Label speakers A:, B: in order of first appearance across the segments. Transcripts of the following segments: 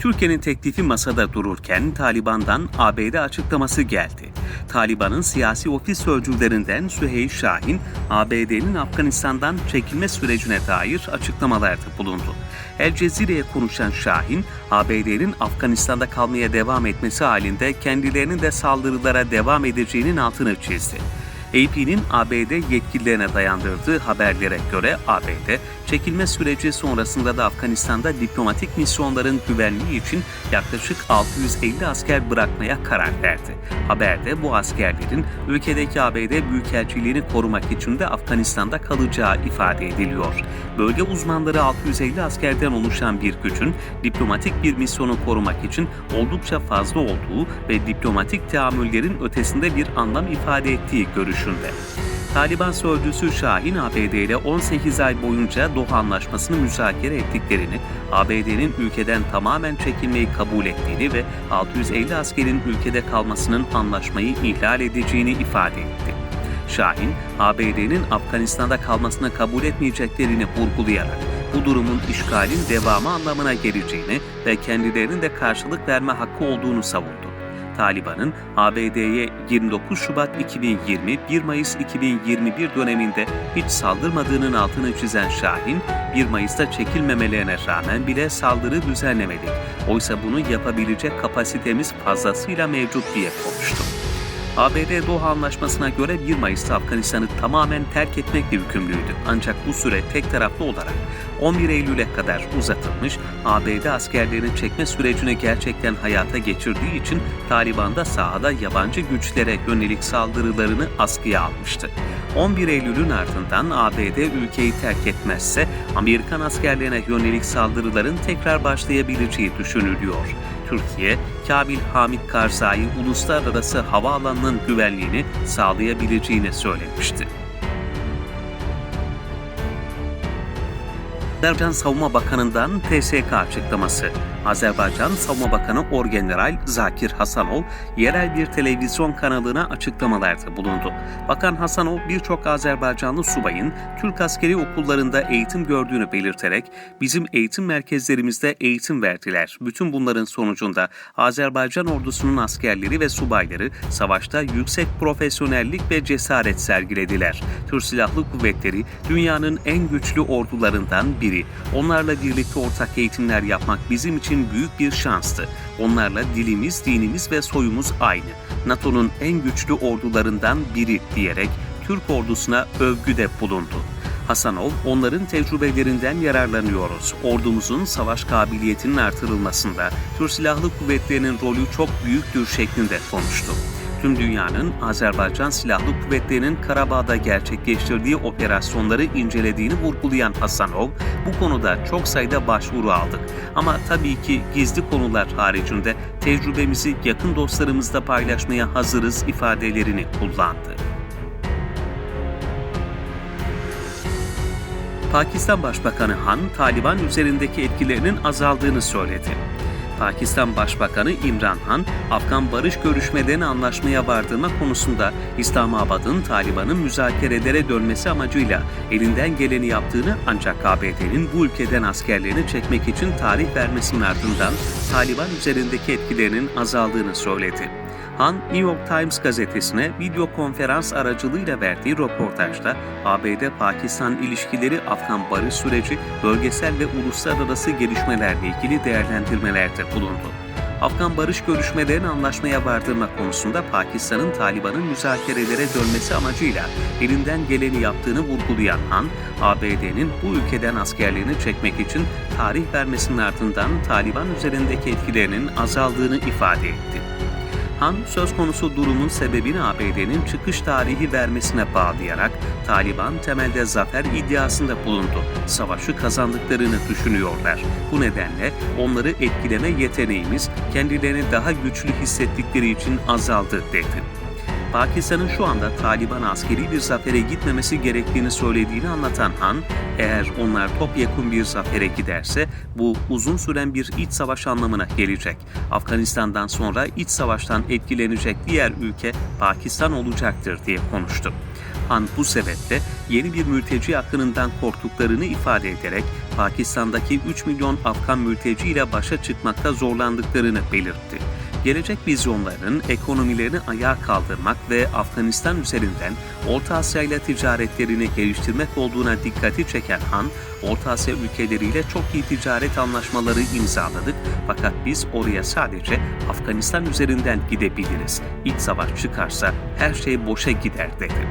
A: Türkiye'nin teklifi masada dururken Taliban'dan ABD açıklaması geldi. Taliban'ın siyasi ofis sözcülerinden Süheyl Şahin, ABD'nin Afganistan'dan çekilme sürecine dair açıklamalarda bulundu. El Cezire'ye konuşan Şahin, ABD'nin Afganistan'da kalmaya devam etmesi halinde kendilerinin de saldırılara devam edeceğinin altını çizdi. AP'nin ABD yetkililerine dayandırdığı haberlere göre ABD, çekilme süreci sonrasında da Afganistan'da diplomatik misyonların güvenliği için yaklaşık 650 asker bırakmaya karar verdi. Haberde bu askerlerin ülkedeki ABD Büyükelçiliğini korumak için de Afganistan'da kalacağı ifade ediliyor. Bölge uzmanları 650 askerden oluşan bir gücün diplomatik bir misyonu korumak için oldukça fazla olduğu ve diplomatik teamüllerin ötesinde bir anlam ifade ettiği görüşünde. Taliban sözcüsü Şahin ABD ile 18 ay boyunca Doha Anlaşması'nı müzakere ettiklerini, ABD'nin ülkeden tamamen çekilmeyi kabul ettiğini ve 650 askerin ülkede kalmasının anlaşmayı ihlal edeceğini ifade etti. Şahin, ABD'nin Afganistan'da kalmasını kabul etmeyeceklerini vurgulayarak bu durumun işgalin devamı anlamına geleceğini ve kendilerinin de karşılık verme hakkı olduğunu savundu. Taliban'ın ABD'ye 29 Şubat 2020 1 Mayıs 2021 döneminde hiç saldırmadığının altını çizen Şahin, 1 Mayıs'ta çekilmemelerine rağmen bile saldırı düzenlemedik. Oysa bunu yapabilecek kapasitemiz fazlasıyla mevcut diye konuştu. ABD Doha Anlaşması'na göre 1 Mayıs'ta Afganistan'ı tamamen terk etmekle yükümlüydü. Ancak bu süre tek taraflı olarak 11 Eylül'e kadar uzatılmış, ABD askerlerinin çekme sürecini gerçekten hayata geçirdiği için Taliban da sahada yabancı güçlere yönelik saldırılarını askıya almıştı. 11 Eylül'ün ardından ABD ülkeyi terk etmezse Amerikan askerlerine yönelik saldırıların tekrar başlayabileceği düşünülüyor. Türkiye, Kabil Hamid Karzai uluslararası havaalanının güvenliğini sağlayabileceğini söylemişti. Azerbaycan Savunma Bakanı'ndan TSK açıklaması. Azerbaycan Savunma Bakanı Orgeneral Zakir Hasanov, yerel bir televizyon kanalına açıklamalarda bulundu. Bakan Hasanov, birçok Azerbaycanlı subayın Türk askeri okullarında eğitim gördüğünü belirterek, bizim eğitim merkezlerimizde eğitim verdiler. Bütün bunların sonucunda Azerbaycan ordusunun askerleri ve subayları savaşta yüksek profesyonellik ve cesaret sergilediler. Türk Silahlı Kuvvetleri dünyanın en güçlü ordularından biri. Onlarla birlikte ortak eğitimler yapmak bizim için büyük bir şanstı. Onlarla dilimiz, dinimiz ve soyumuz aynı. NATO'nun en güçlü ordularından biri diyerek Türk ordusuna övgüde bulundu. Hasanov, onların tecrübelerinden yararlanıyoruz. Ordumuzun savaş kabiliyetinin artırılmasında Türk Silahlı Kuvvetleri'nin rolü çok büyüktür şeklinde konuştu tüm dünyanın Azerbaycan Silahlı Kuvvetleri'nin Karabağ'da gerçekleştirdiği operasyonları incelediğini vurgulayan Hasanov, bu konuda çok sayıda başvuru aldık. Ama tabii ki gizli konular haricinde tecrübemizi yakın dostlarımızla paylaşmaya hazırız ifadelerini kullandı. Pakistan Başbakanı Han, Taliban üzerindeki etkilerinin azaldığını söyledi. Pakistan Başbakanı İmran Han, Afgan barış görüşmelerini anlaşmaya vardırma konusunda İslamabad'ın Taliban'ın müzakerelere dönmesi amacıyla elinden geleni yaptığını ancak ABD'nin bu ülkeden askerlerini çekmek için tarih vermesinin ardından Taliban üzerindeki etkilerinin azaldığını söyledi. Han, New York Times gazetesine video konferans aracılığıyla verdiği röportajda ABD-Pakistan ilişkileri, Afgan barış süreci, bölgesel ve uluslararası gelişmelerle ilgili değerlendirmelerde bulundu. Afgan barış görüşmelerini anlaşmaya vardırma konusunda Pakistan'ın Taliban'ın müzakerelere dönmesi amacıyla elinden geleni yaptığını vurgulayan Han, ABD'nin bu ülkeden askerlerini çekmek için tarih vermesinin ardından Taliban üzerindeki etkilerinin azaldığını ifade etti. Han söz konusu durumun sebebini ABD'nin çıkış tarihi vermesine bağlayarak Taliban temelde zafer iddiasında bulundu. Savaşı kazandıklarını düşünüyorlar. Bu nedenle onları etkileme yeteneğimiz kendilerini daha güçlü hissettikleri için azaldı dedi. Pakistan'ın şu anda Taliban askeri bir zafere gitmemesi gerektiğini söylediğini anlatan Han, eğer onlar topyekun bir zafere giderse bu uzun süren bir iç savaş anlamına gelecek. Afganistan'dan sonra iç savaştan etkilenecek diğer ülke Pakistan olacaktır diye konuştu. Han bu sebeple yeni bir mülteci akınından korktuklarını ifade ederek Pakistan'daki 3 milyon Afgan mülteci ile başa çıkmakta zorlandıklarını belirtti. Gelecek vizyonlarının ekonomilerini ayağa kaldırmak ve Afganistan üzerinden Orta Asya ile ticaretlerini geliştirmek olduğuna dikkati çeken Han, Orta Asya ülkeleriyle çok iyi ticaret anlaşmaları imzaladık fakat biz oraya sadece Afganistan üzerinden gidebiliriz. İç savaş çıkarsa her şey boşa gider dedi.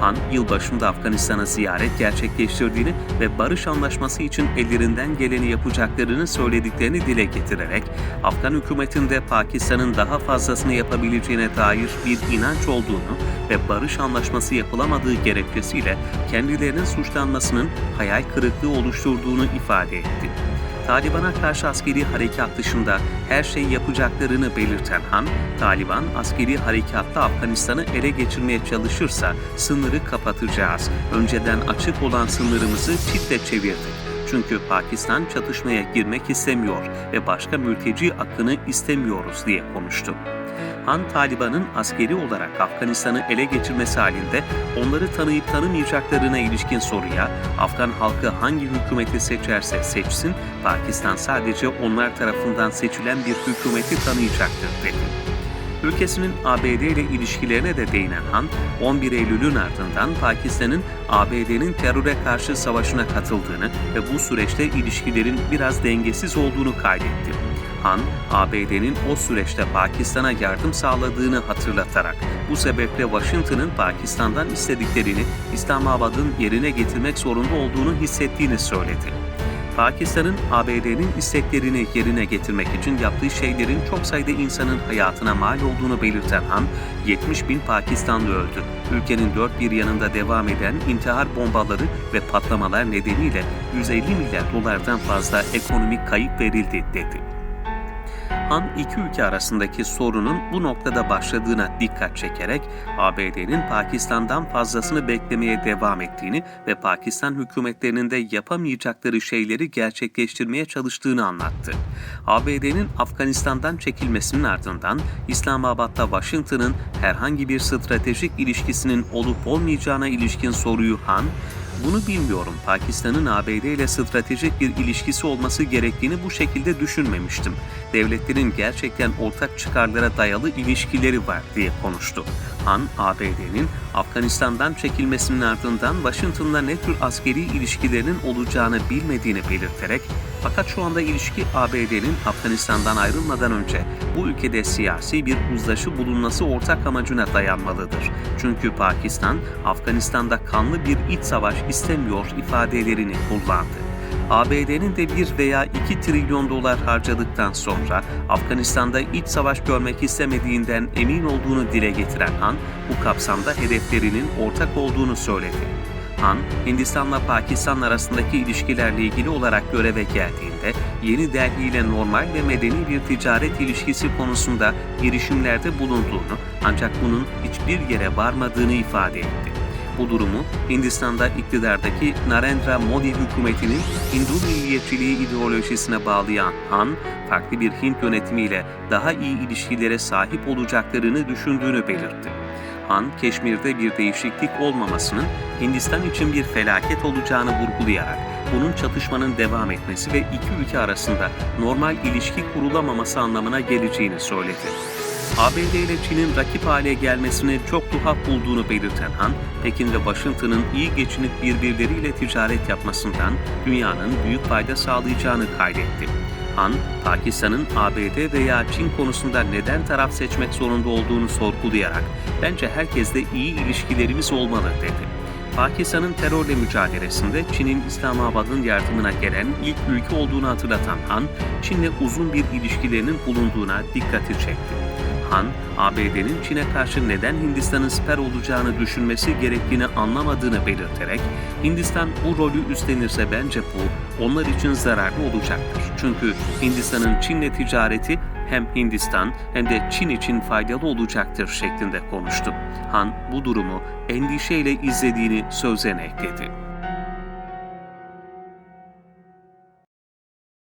A: Han, yılbaşında Afganistan'a ziyaret gerçekleştirdiğini ve barış anlaşması için ellerinden geleni yapacaklarını söylediklerini dile getirerek, Afgan hükümetinde Pakistan'ın daha fazlasını yapabileceğine dair bir inanç olduğunu ve barış anlaşması yapılamadığı gerekçesiyle kendilerinin suçlanmasının hayal kırıklığı oluşturduğunu ifade etti. Taliban'a karşı askeri harekat dışında her şeyi yapacaklarını belirten Han, Taliban askeri harekatla Afganistan'ı ele geçirmeye çalışırsa sınırı kapatacağız. Önceden açık olan sınırımızı çifte çevirdik. Çünkü Pakistan çatışmaya girmek istemiyor ve başka mülteci akını istemiyoruz diye konuştu. Han Taliban'ın askeri olarak Afganistan'ı ele geçirmesi halinde onları tanıyıp tanımayacaklarına ilişkin soruya Afgan halkı hangi hükümeti seçerse seçsin Pakistan sadece onlar tarafından seçilen bir hükümeti tanıyacaktır dedi. Ülkesinin ABD ile ilişkilerine de değinen Han, 11 Eylül'ün ardından Pakistan'ın ABD'nin teröre karşı savaşına katıldığını ve bu süreçte ilişkilerin biraz dengesiz olduğunu kaydetti. Han, ABD'nin o süreçte Pakistan'a yardım sağladığını hatırlatarak bu sebeple Washington'ın Pakistan'dan istediklerini İslamabad'ın yerine getirmek zorunda olduğunu hissettiğini söyledi. Pakistan'ın ABD'nin isteklerini yerine getirmek için yaptığı şeylerin çok sayıda insanın hayatına mal olduğunu belirten Han, 70 bin Pakistanlı öldü. Ülkenin dört bir yanında devam eden intihar bombaları ve patlamalar nedeniyle 150 milyar dolardan fazla ekonomik kayıp verildi dedi. Han iki ülke arasındaki sorunun bu noktada başladığına dikkat çekerek ABD'nin Pakistan'dan fazlasını beklemeye devam ettiğini ve Pakistan hükümetlerinin de yapamayacakları şeyleri gerçekleştirmeye çalıştığını anlattı. ABD'nin Afganistan'dan çekilmesinin ardından İslamabad'da Washington'ın herhangi bir stratejik ilişkisinin olup olmayacağına ilişkin soruyu Han, bunu bilmiyorum. Pakistan'ın ABD ile stratejik bir ilişkisi olması gerektiğini bu şekilde düşünmemiştim. Devletlerin gerçekten ortak çıkarlara dayalı ilişkileri var diye konuştu. Han, ABD'nin Afganistan'dan çekilmesinin ardından Washington'la ne tür askeri ilişkilerinin olacağını bilmediğini belirterek fakat şu anda ilişki ABD'nin Afganistan'dan ayrılmadan önce bu ülkede siyasi bir uzlaşı bulunması ortak amacına dayanmalıdır. Çünkü Pakistan, Afganistan'da kanlı bir iç savaş istemiyor ifadelerini kullandı. ABD'nin de 1 veya 2 trilyon dolar harcadıktan sonra Afganistan'da iç savaş görmek istemediğinden emin olduğunu dile getiren Han, bu kapsamda hedeflerinin ortak olduğunu söyledi. Han, Hindistan'la Pakistan arasındaki ilişkilerle ilgili olarak göreve geldiğinde Yeni Delhi ile normal ve medeni bir ticaret ilişkisi konusunda girişimlerde bulunduğunu ancak bunun hiçbir yere varmadığını ifade etti. Bu durumu Hindistan'da iktidardaki Narendra Modi hükümetinin Hindu milliyetçiliği ideolojisine bağlayan Han, farklı bir Hint yönetimiyle daha iyi ilişkilere sahip olacaklarını düşündüğünü belirtti. Han, Keşmir'de bir değişiklik olmamasının Hindistan için bir felaket olacağını vurgulayarak bunun çatışmanın devam etmesi ve iki ülke arasında normal ilişki kurulamaması anlamına geleceğini söyledi. ABD ile Çin'in rakip hale gelmesini çok tuhaf bulduğunu belirten Han, Pekin ve Washington'ın iyi geçinip birbirleriyle ticaret yapmasından dünyanın büyük fayda sağlayacağını kaydetti. Han, Pakistan'ın ABD veya Çin konusunda neden taraf seçmek zorunda olduğunu sorgulayarak bence herkesle iyi ilişkilerimiz olmalı dedi. Pakistan'ın terörle mücadelesinde Çin'in İslamabad'ın yardımına gelen ilk ülke olduğunu hatırlatan Han, Çin'le uzun bir ilişkilerinin bulunduğuna dikkati çekti. Han, ABD'nin Çin'e karşı neden Hindistan'ın siper olacağını düşünmesi gerektiğini anlamadığını belirterek, Hindistan bu rolü üstlenirse bence bu onlar için zararlı olacaktır. Çünkü Hindistan'ın Çin'le ticareti hem Hindistan hem de Çin için faydalı olacaktır şeklinde konuştu. Han bu durumu endişeyle izlediğini sözlerine ekledi.